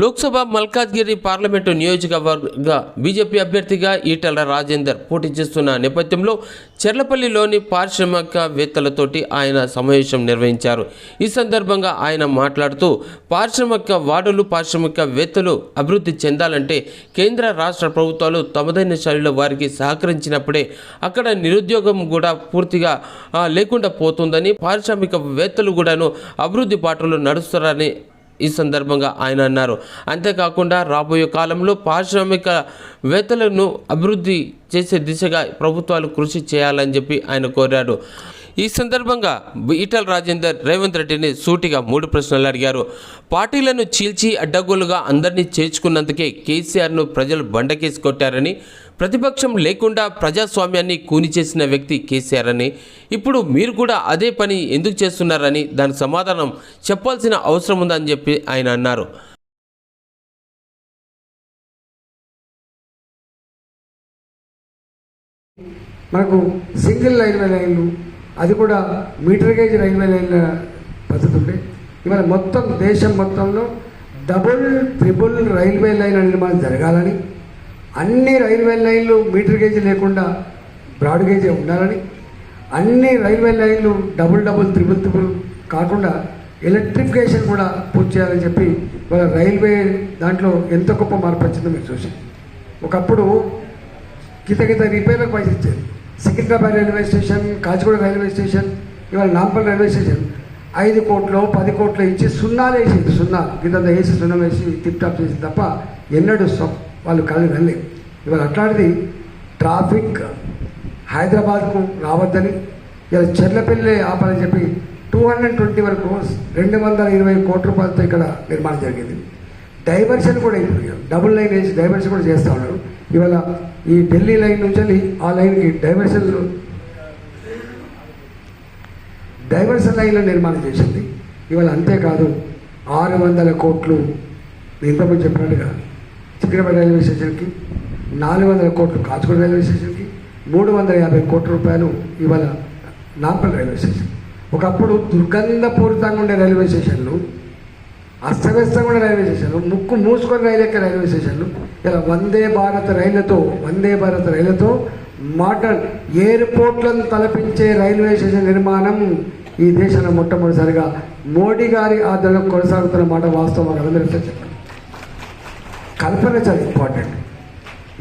Lok Sabha Malkajgiri parliament నియోజకవర్గ BJP అభ్యర్థిగా ఈటల రాజేందర్ పోటీ చేస్తున్న నేపథ్యంలో చెర్లపల్లిలోని పారిశ్రామికవేత్తలతోటి ఆయన సమావేశం నిర్వహించారు. ఈ సందర్భంగా ఆయన మాట్లాడుతూ పారిశ్రామిక వార్డులు పారిశ్రామికవేత్తలు అభివృద్ధి చెందాలంటే కేంద్ర రాష్ట్ర ప్రభుత్వాలు తమదైన శైలిలో వారికి సహకరించినప్పుడే అక్కడ నిరుద్యోగం కూడా పూర్తిగా లేకుండా పోతుందని పారిశ్రామికవేత్తలు కూడాను అభివృద్ధి బాటలో నడుస్తారని ఈ సందర్భంగా ఆయన అన్నారు. అంతేకాకుండా రాబోయే కాలంలో పారిశ్రామికవేత్తలను అభివృద్ధి చేసే దిశగా ప్రభుత్వాలు కృషి చేయాలని చెప్పి ఆయన కోరారు. ఈ సందర్భంగా ఈటల రాజేందర్ రేవంత్ రెడ్డిని సూటిగా మూడు ప్రశ్నలు అడిగారు. పార్టీలను చీల్చి అడ్డగోలుగా అందరినీ చేర్చుకున్నందుకే కేసీఆర్ను ప్రజలు బండకేసి కొట్టారని ప్రతిపక్షం లేకుండా ప్రజాస్వామ్యాన్ని కూని చేసిన వ్యక్తి కేసీఆర్ అని ఇప్పుడు మీరు కూడా అదే పని ఎందుకు చేస్తున్నారని దానికి సమాధానం చెప్పాల్సిన అవసరం ఉందని చెప్పి ఆయన అన్నారు. మనకు సింగిల్ రైల్వే లైన్లు అది కూడా మీటర్ గేజ్ రైల్వే లైన్ల పద్ధతి ఉండే ఇవాళ మొత్తం దేశం మొత్తంలో డబుల్ ట్రిపుల్ రైల్వే లైన్ నిర్మాణం జరగాలని అన్ని రైల్వే లైన్లు మీటర్ గేజ్ లేకుండా బ్రాడ్ గేజే ఉండాలని అన్ని రైల్వే లైన్లు డబుల్ డబుల్ త్రిబుల్ త్రిబుల్ కాకుండా ఎలక్ట్రిఫికేషన్ కూడా పూర్తి చేయాలని చెప్పి వాళ్ళ రైల్వే దాంట్లో ఎంత గొప్ప మార్పు వచ్చిందో మీరు చూసి. ఒకప్పుడు గిత గిత రిపేర్లకు పైసలు ఇచ్చేది. Secunderabad railway station Kacheguda railway station ఇవాళ నాంపల్ రైల్వే స్టేషన్. ఐదు కోట్లు పది కోట్లు ఇచ్చి సున్నాలు వేసింది సున్నా. కింద వేసి సున్నం వేసి టిప్ టాప్ చేసి తప్ప ఎన్నడూ స్వ- వాళ్ళు కలిగి వెళ్ళలేదు ఇవాళ అట్లాంటిది ట్రాఫిక్ హైదరాబాద్కు రావద్దని ఇలా చెర్లపల్లి ఆపాలని చెప్పి టూ హండ్రెడ్ ట్వంటీ వరకు రెండు వందల ఇరవై కోట్ల రూపాయలతో ఇక్కడ నిర్మాణం జరిగింది. డైవర్షన్ కూడా ఇప్పుడు డబుల్ లైన్ వేసి డైవర్షన్ కూడా చేస్తూ ఉన్నారు. ఇవాళ ఈ ఢిల్లీ లైన్ నుంచి వెళ్ళి ఆ లైన్కి డైవర్షన్ డైవర్షన్ లైన్ల నిర్మాణం చేసింది. ఇవాళ అంతేకాదు ఆరు వందల కోట్లు నేను ఇంతకుముందు చెప్పినట్టుగా సికింద్రాబాద్ రైల్వే స్టేషన్కి నాలుగు వందల కోట్లు కాచిగూడ రైల్వే స్టేషన్కి మూడు వందల యాభై కోట్ల రూపాయలు ఇవాళ నాంపల్ రైల్వే స్టేషన్. ఒకప్పుడు దుర్గంధపూరితంగా ఉండే రైల్వే స్టేషన్లు అస్తవ్యస్తంగా ఉన్న రైల్వే స్టేషన్లు ముక్కు మూసుకొని రైలు ఎక్కే రైల్వే స్టేషన్లు. ఇలా వందే భారత్ రైళ్ళతో వందే భారత్ రైళ్ళతో మోడల్ ఎయిర్పోర్ట్లను తలపించే రైల్వే స్టేషన్ నిర్మాణం ఈ దేశంలో మొట్టమొదటిసారిగా మోడీ గారి ఆధ్వర్యంలో కొనసాగుతున్న మాట వాస్తవం అందరూ చెప్పండి కల్పన చాలా ఇంపార్టెంట్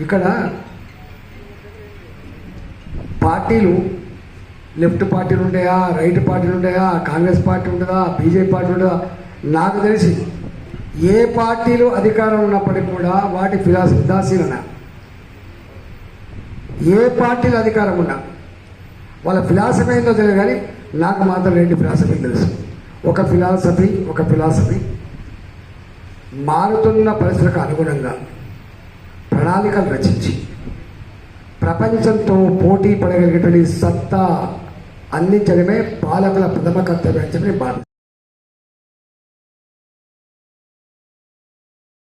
ఇక్కడ పార్టీలు లెఫ్ట్ పార్టీలు ఉంటాయా రైట్ పార్టీలు ఉంటాయా కాంగ్రెస్ పార్టీ ఉంటుందా బీజేపీ పార్టీ ఉంటుందా నాకు తెలిసి ఏ పార్టీలు అధికారం ఉన్నప్పటికీ కూడా వాటి ఫిలాసఫీ ఉదాసీనన ఏ పార్టీలు అధికారం ఉన్నా వాళ్ళ ఫిలాసఫీ ఏందో తెలియదు కానీ నాకు మాత్రం రెండు ఫిలాసఫీ తెలుసు. ఒక ఫిలాసఫీ ఒక ఫిలాసఫీ మారుతున్న పరిస్థితులకు అనుగుణంగా ప్రణాళికలు రచించి ప్రపంచంతో పోటీ పడగలిగేటువంటి సత్తా అందించడమే పాలకుల ప్రథమ కర్తవ్యం అని చెప్పి